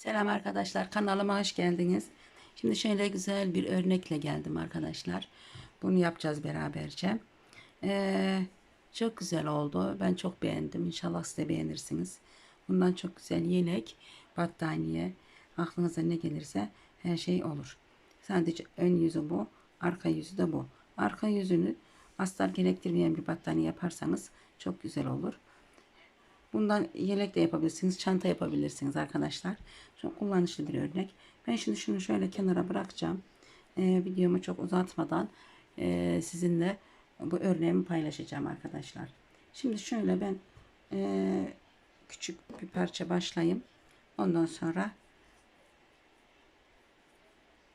Selam arkadaşlar kanalıma hoş geldiniz. Şimdi şöyle güzel bir örnekle geldim arkadaşlar. Bunu yapacağız beraberce. Ee, çok güzel oldu. Ben çok beğendim. İnşallah siz de beğenirsiniz. Bundan çok güzel yelek, battaniye, aklınıza ne gelirse her şey olur. Sadece ön yüzü bu, arka yüzü de bu. Arka yüzünü astar gerektirmeyen bir battaniye yaparsanız çok güzel olur. Bundan yelek de yapabilirsiniz, çanta yapabilirsiniz arkadaşlar. Çok kullanışlı bir örnek. Ben şimdi şunu şöyle kenara bırakacağım. Ee, videomu çok uzatmadan e, sizinle bu örneğimi paylaşacağım arkadaşlar. Şimdi şöyle ben e, küçük bir parça başlayayım. Ondan sonra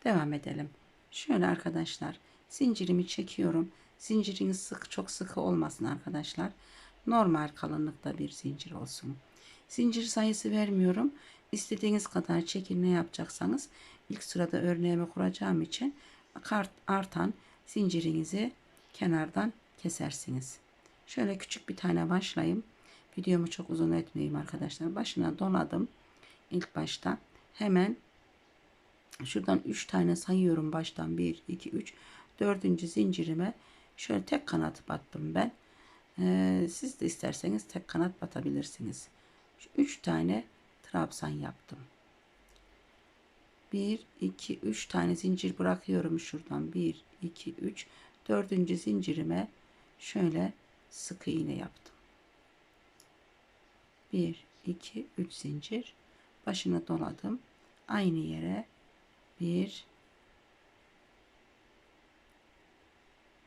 devam edelim. Şöyle arkadaşlar zincirimi çekiyorum. Zinciriniz sık çok sıkı olmasın arkadaşlar normal kalınlıkta bir zincir olsun. Zincir sayısı vermiyorum. İstediğiniz kadar çekin ne yapacaksanız ilk sırada örneğimi kuracağım için artan zincirinizi kenardan kesersiniz. Şöyle küçük bir tane başlayayım. Videomu çok uzun etmeyeyim arkadaşlar. Başına doladım. İlk başta hemen şuradan 3 tane sayıyorum baştan 1 2 3 dördüncü zincirime şöyle tek kanat battım ben ee, siz de isterseniz tek kanat batabilirsiniz. Şu üç tane trabzan yaptım. Bir, iki, üç tane zincir bırakıyorum şuradan. Bir, iki, üç. Dördüncü zincirime şöyle sık iğne yaptım. Bir, iki, üç zincir. Başına doladım. Aynı yere bir,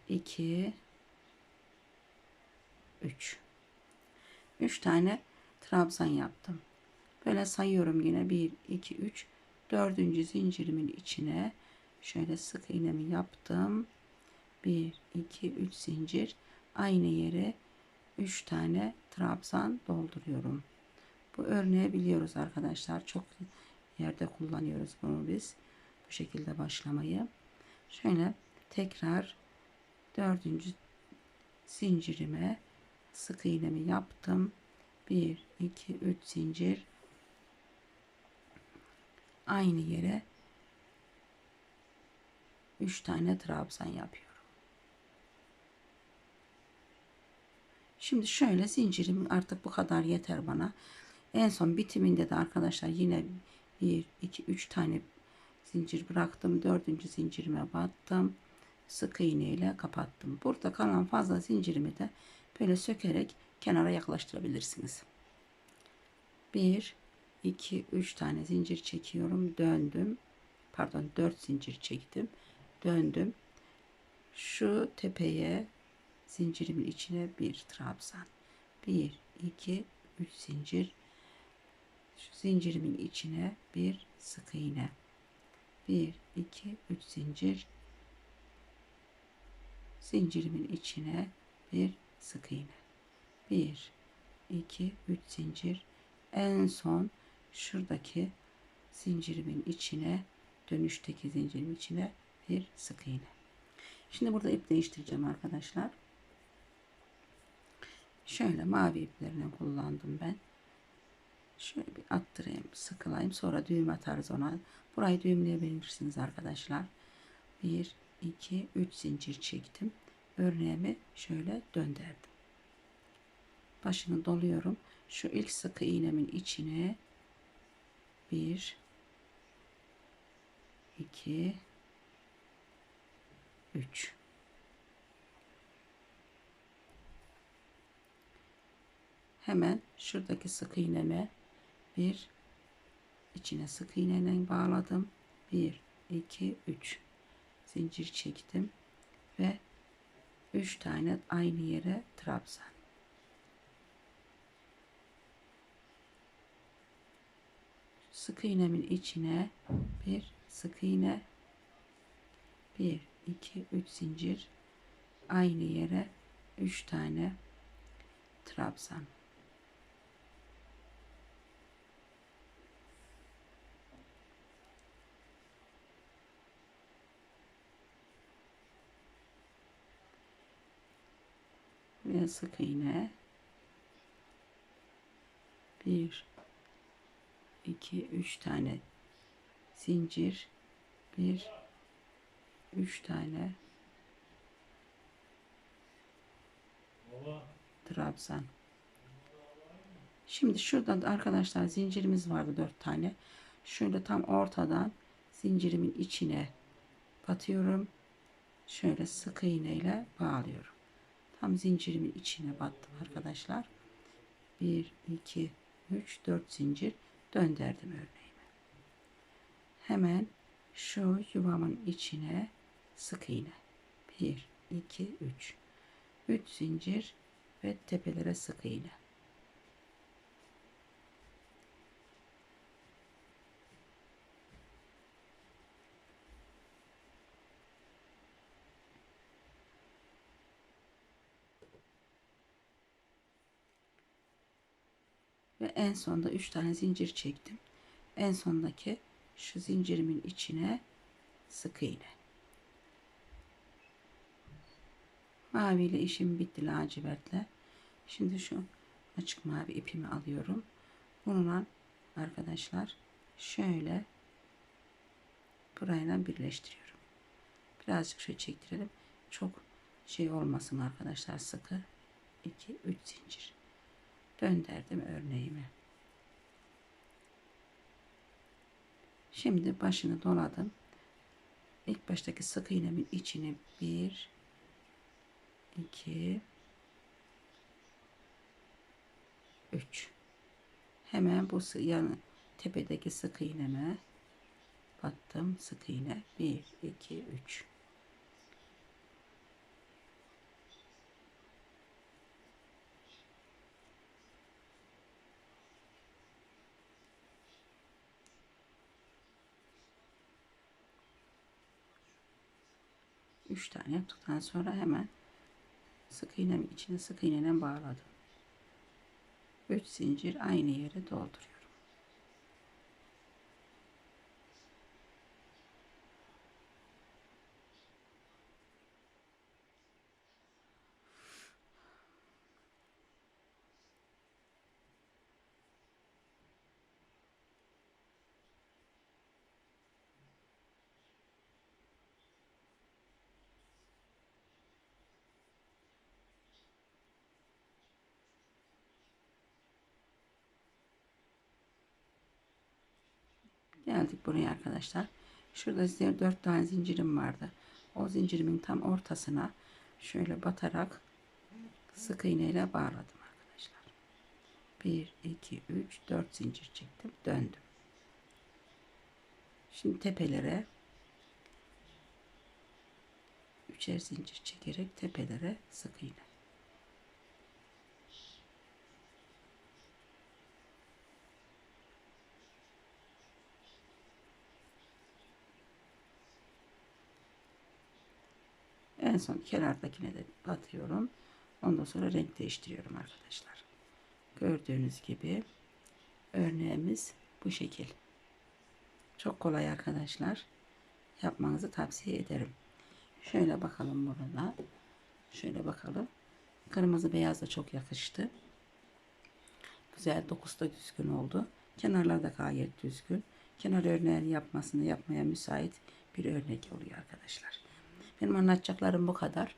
iki, 3. 3 tane trabzan yaptım. Böyle sayıyorum yine 1 2 3 dördüncü zincirimin içine şöyle sık iğnemi yaptım. 1 2 3 zincir aynı yere 3 tane trabzan dolduruyorum. Bu örneği biliyoruz arkadaşlar. Çok yerde kullanıyoruz bunu biz. Bu şekilde başlamayı. Şöyle tekrar dördüncü zincirime sık iğnemi yaptım. 1 2 3 zincir aynı yere 3 tane trabzan yapıyorum. Şimdi şöyle zincirim artık bu kadar yeter bana. En son bitiminde de arkadaşlar yine 1 2 3 tane zincir bıraktım. Dördüncü zincirime battım. Sık iğne ile kapattım. Burada kalan fazla zincirimi de böyle sökerek kenara yaklaştırabilirsiniz. 1 2 3 tane zincir çekiyorum. Döndüm. Pardon 4 zincir çektim. Döndüm. Şu tepeye zincirimin içine bir trabzan. 1 2 3 zincir. Şu zincirimin içine bir sık iğne. 1 2 3 zincir. Zincirimin içine bir sık iğne. 1 2 3 zincir. En son şuradaki zincirimin içine dönüşteki zincirimin içine bir sık iğne. Şimdi burada ip değiştireceğim arkadaşlar. Şöyle mavi iplerini kullandım ben. Şöyle bir attırayım, sıkılayım. Sonra düğüm atarız ona. Burayı düğümleyebilirsiniz arkadaşlar. 1, 2, 3 zincir çektim örneğimi şöyle döndürdüm. Başını doluyorum. Şu ilk sık iğnemin içine bir, iki, üç. Hemen şuradaki sık iğneme bir içine sık iğneyle bağladım. Bir, iki, üç zincir çektim ve 3 tane aynı yere trabzan. Sık iğnemin içine bir sık iğne 1 2 3 zincir aynı yere 3 tane trabzan. Ve sık iğne 1 2 3 tane zincir 1 3 tane trabzan Şimdi şuradan da arkadaşlar zincirimiz vardı 4 tane. Şöyle tam ortadan zincirimin içine batıyorum. Şöyle sık iğneyle bağlıyorum. Tam zincirimin içine battım arkadaşlar. 1 2 3 4 zincir döndürdüm örneğimi. Hemen şu yuvamın içine sık iğne. 1 2 3 3 zincir ve tepelere sık iğne. Ve en sonda 3 tane zincir çektim. En sondaki şu zincirimin içine sık iğne. Mavi ile işim bitti lacivertle. Şimdi şu açık mavi ipimi alıyorum. Bununla arkadaşlar şöyle burayla birleştiriyorum. Birazcık şöyle çektirelim. Çok şey olmasın arkadaşlar sıkı. 2 3 zincir döndürdüm örneğimi. Şimdi başını doladım. İlk baştaki sık iğnemin içine bir, iki, üç. Hemen bu yanı tepedeki sık iğneme battım. Sık iğne bir, iki, üç. 3 tane yaptıktan sonra hemen sık iğnemin içine sık iğneyle bağladım. 3 zincir aynı yere dolduruyorum. Geldik buraya arkadaşlar. Şurada size 4 tane zincirim vardı. O zincirimin tam ortasına şöyle batarak sık iğneyle bağladım arkadaşlar. 1, 2, 3, 4 zincir çektim. Döndüm. Şimdi tepelere üçer zincir çekerek tepelere sık iğne. En son kenardakine de batıyorum. Ondan sonra renk değiştiriyorum arkadaşlar. Gördüğünüz gibi örneğimiz bu şekil. Çok kolay arkadaşlar. Yapmanızı tavsiye ederim. Şöyle bakalım burada. Şöyle bakalım. Kırmızı beyaz da çok yakıştı. Güzel dokusu da düzgün oldu. Kenarlar da gayet düzgün. Kenar örneğini yapmasını yapmaya müsait bir örnek oluyor arkadaşlar. Benim anlatacaklarım bu kadar.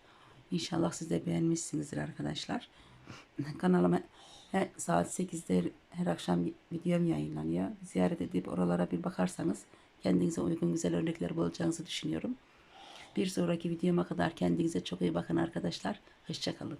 İnşallah siz de beğenmişsinizdir arkadaşlar. Kanalıma her saat 8'de her akşam videom yayınlanıyor. Ziyaret edip oralara bir bakarsanız kendinize uygun güzel örnekler bulacağınızı düşünüyorum. Bir sonraki videoma kadar kendinize çok iyi bakın arkadaşlar. Hoşçakalın.